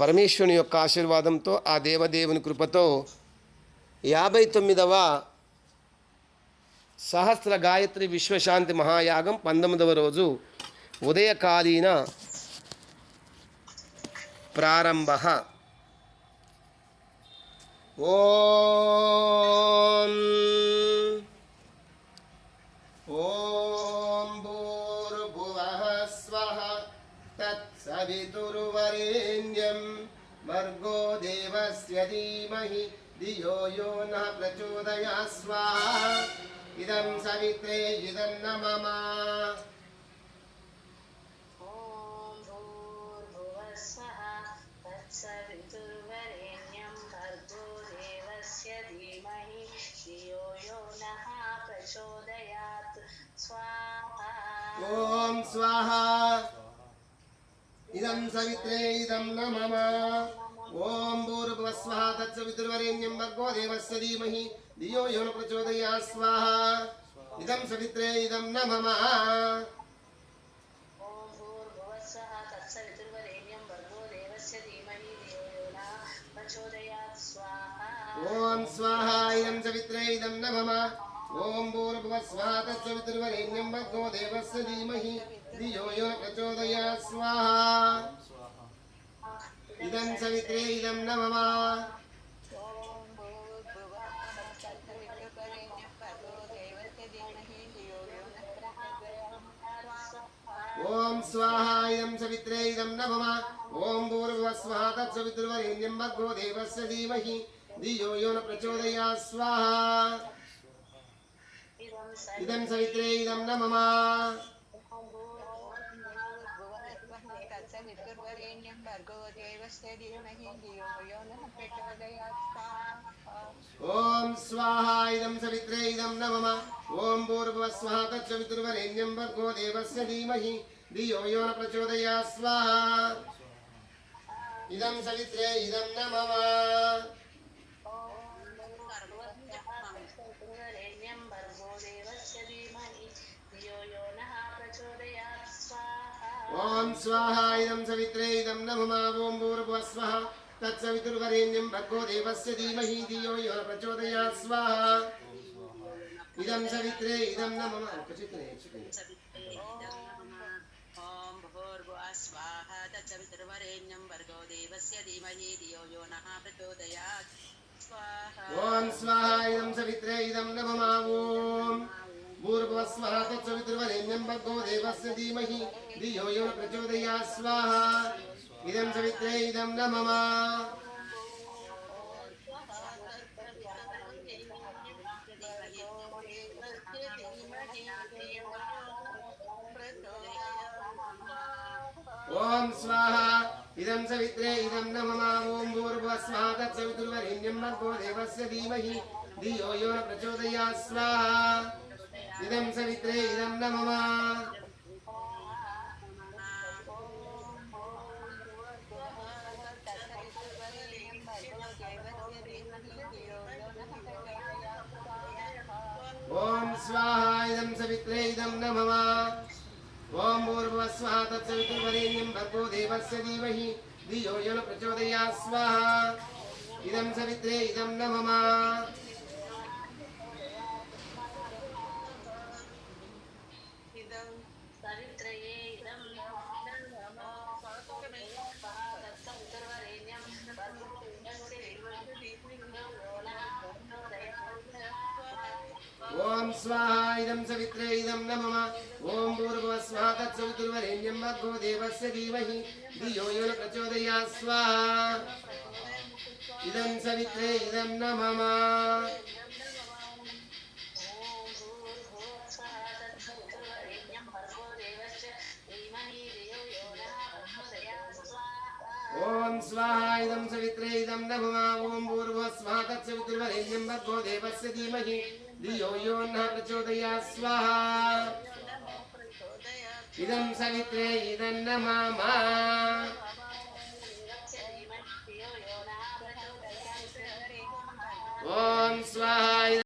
పరమేశ్వరుని యొక్క ఆశీర్వాదంతో ఆ దేవదేవుని కృపతో యాభై తొమ్మిదవ సహస్ర గాయత్రి విశ్వశాంతి మహాయాగం పంతొమ్మిదవ రోజు ఉదయకాలీన ప్రారంభ. ఓం सवितुरुवरेण्यं भर्गो देवस्य धीमहि धियो यो नः प्रचोदया स्वाहा इदं सवित्रे इदं न मम सवितुर्वरेण्यं भर्गो देवस्य धीमहि धियो यो नः प्रचोदयात् स्वाहा ॐ स्वाहा ఇదం సవిత్రే ఇదం నమమ ఓం భూర్భువ స్వహ తత్సవితుర్వరేణ్యం భర్గో దేవస్య ధీమహి ధియో యో న ప్రచోదయా స్వాహ ఇదం సవిత్రే ఇదం నమమ ఓం స్వాహ ఇదం సవిత్రే ఇదం నమమ ఓం భూర్భువస్వాత సవితుర్వరేణ్యం భగో దేవస్య ధీమహి. ధియో యో ప్రచోదయా స్వాహ ఇదం సవిత్రే ఇదం నమమ. ఓం స్వాహ ఇదం సవిత్రే ఇదం నమమ. ఓం భూర్భువస్వహ తత్సవితుర్వరేణ్యం భగో దేవస్య ధీమహి. ధియో యో న ప్రచోదయా స్వాహ। ఇదం సైత్రే ఇదం న మమ ఓం స్వాహ ఇదం సవిత్రే ఇదం న మమ ఓం పూర్వ స్వాహ తచ్చవితుర్వరేణ్యం భర్గో దేవస్య ధీమహి ధియో యో న ప్రచోదయా స్వాహ ఇదం సవిత్రే ఇదం న మమ ఓం స్వాహ ఇదం సవిత్రే ఇదం నభుమా ఓం పూర్వ స్వహ. తత్సవితుర్వరేణ్యం భగో దేవస్య ధీమహి ధియో యో ప్రచోదయా స్వాహ ఇదం సవిత్రే ఇదం నమః ఒకచిత నేర్చుకోండి. ఓం భూర్భువ స్వాహ తత్సవితుర్వరేణ్యం భర్గో దేవస్య ధీమహి ధియో యో నః ప్రచోదయాత్ స్వాహ ఓం స్వాహ ఇదం సవిత్రే ఇదం నమః ఓం. భూర్భువ భర్గో దేవస్య ధీమహి ధియో యో న ప్రచోదయాత్ స్వాహా ఇదం సవిత్రే ఇదం న మమ ఓం స్వాహ ఇదం సవిత్రే ఇదం న మమ ఓం భూర్భువస్వః తత్సవితుర్వరేణ్యం భర్గో దేవస్య ధీమహి ధియో యో న ప్రచోదయాత్ స్వాహా ఇదం సవిత్రే ఇదం నమ ఓం స్వాహ ఇదం సవిత్రే ఇదం నమ ఓం పూర్వ స్వాహ తత్సవితుర్వరేణ్యం భర్గో దేవస్య ధీమహి ధియో యో ప్రచోదయా స్వాహ ఇదం సవిత్రే ఇదం నమ ఓం స్వాహ ఇదం సవిత్రే ఇదం న ఓం పూర్వ భూర్భువస్వః తత్సవితుర్వరేణ్యం భర్గో దేవస్య ధీమహి ధియో యో ప్రచోదయా ప్రచోదయాత్ స్వాహా ఇదం సవిత్రే ఇదం న ఓం స్వాహ ఇదం సవిత్రే ఇదం న ఓం పూర్వ తత్సవితుర్వరేణ్యం భర్గో దేవస్య ధీమహి. ధియో యో న ప్రచోదయాత్ స్వాహా ఇదం సవిత్రే ఇదం న మమ ఓం స్వాహ.